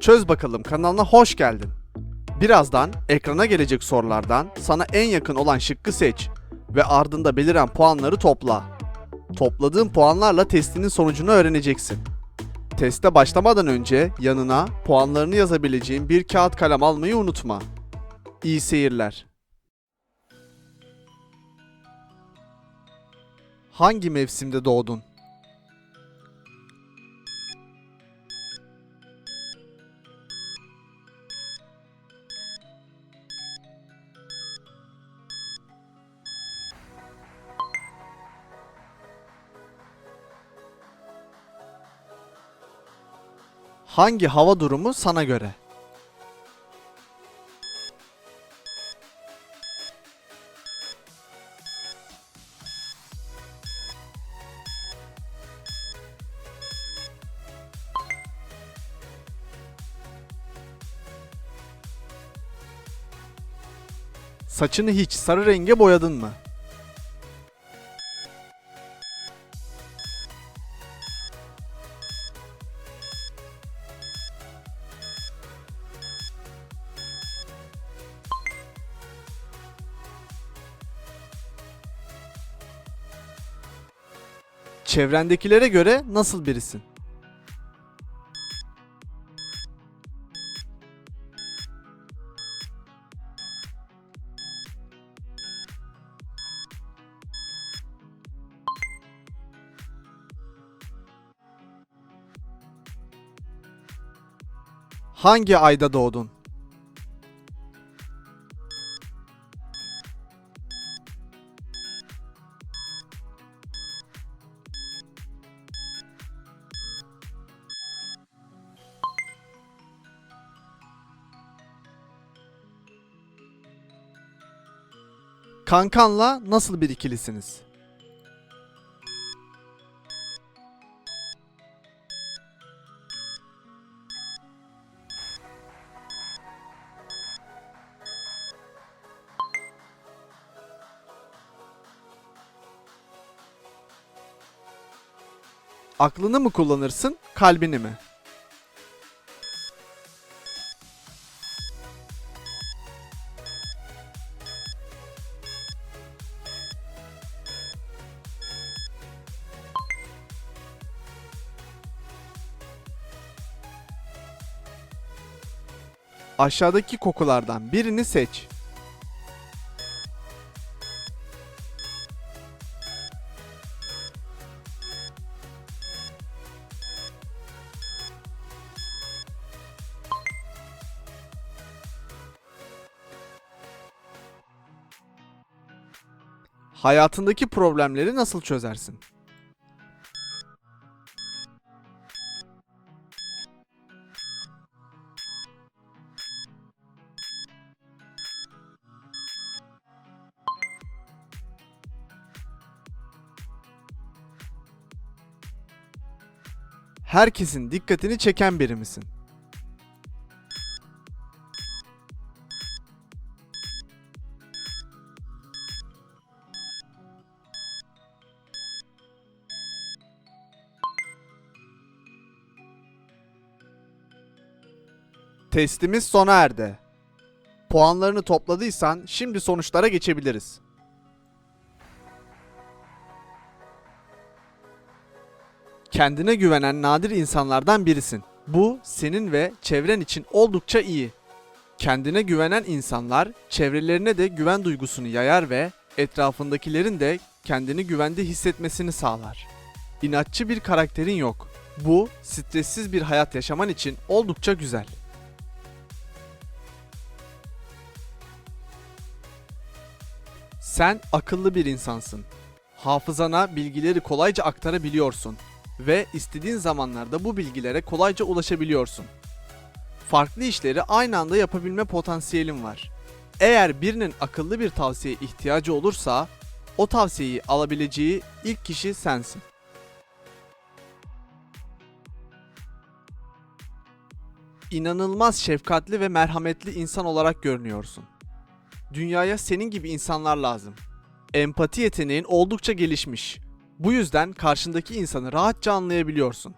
Çöz bakalım kanalına hoş geldin. Birazdan ekrana gelecek sorulardan sana en yakın olan şıkkı seç ve ardında beliren puanları topla. Topladığın puanlarla testinin sonucunu öğreneceksin. Teste başlamadan önce yanına puanlarını yazabileceğin bir kağıt kalem almayı unutma. İyi seyirler. Hangi mevsimde doğdun? Hangi hava durumu sana göre? Saçını hiç sarı renge boyadın mı? Çevrendekilere göre nasıl birisin? Hangi ayda doğdun? Kankanla nasıl bir ikilisiniz? Aklını mı kullanırsın, kalbini mi? Aşağıdaki kokulardan birini seç. Hayatındaki problemleri nasıl çözersin? Herkesin dikkatini çeken biri misin? Testimiz sona erdi. Puanlarını topladıysan şimdi sonuçlara geçebiliriz. Kendine güvenen nadir insanlardan birisin. Bu senin ve çevren için oldukça iyi. Kendine güvenen insanlar çevrelerine de güven duygusunu yayar ve etrafındakilerin de kendini güvende hissetmesini sağlar. İnatçı bir karakterin yok. Bu stressiz bir hayat yaşaman için oldukça güzel. Sen akıllı bir insansın. Hafızana bilgileri kolayca aktarabiliyorsun ve istediğin zamanlarda bu bilgilere kolayca ulaşabiliyorsun. Farklı işleri aynı anda yapabilme potansiyelin var. Eğer birinin akıllı bir tavsiye ihtiyacı olursa, o tavsiyeyi alabileceği ilk kişi sensin. İnanılmaz şefkatli ve merhametli insan olarak görünüyorsun. Dünyaya senin gibi insanlar lazım. Empati yeteneğin oldukça gelişmiş. Bu yüzden karşındaki insanı rahatça anlayabiliyorsun.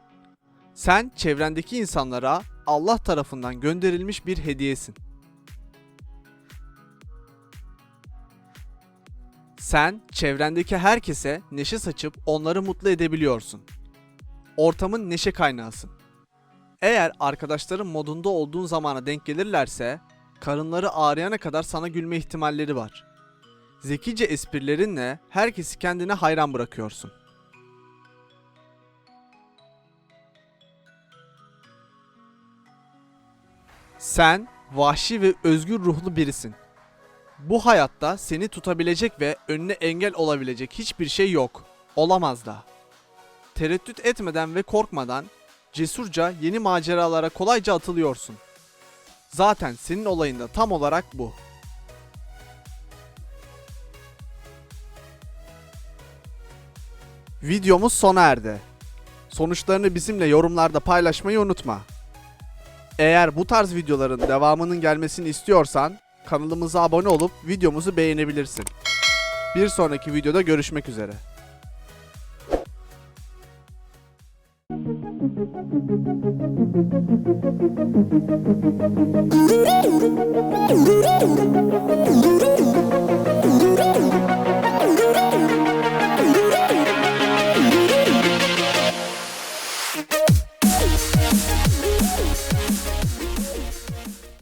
Sen çevrendeki insanlara Allah tarafından gönderilmiş bir hediyesin. Sen çevrendeki herkese neşe saçıp onları mutlu edebiliyorsun. Ortamın neşe kaynağısın. Eğer arkadaşların modunda olduğun zamana denk gelirlerse, karınları ağrıyana kadar sana gülme ihtimalleri var. Zekice esprilerinle herkesi kendine hayran bırakıyorsun. Sen vahşi ve özgür ruhlu birisin. Bu hayatta seni tutabilecek ve önüne engel olabilecek hiçbir şey yok. Olamaz da. Tereddüt etmeden ve korkmadan cesurca yeni maceralara kolayca atılıyorsun. Zaten senin olayında tam olarak bu. Videomuz sona erdi. Sonuçlarını bizimle yorumlarda paylaşmayı unutma. Eğer bu tarz videoların devamının gelmesini istiyorsan kanalımıza abone olup videomuzu beğenebilirsin. Bir sonraki videoda görüşmek üzere.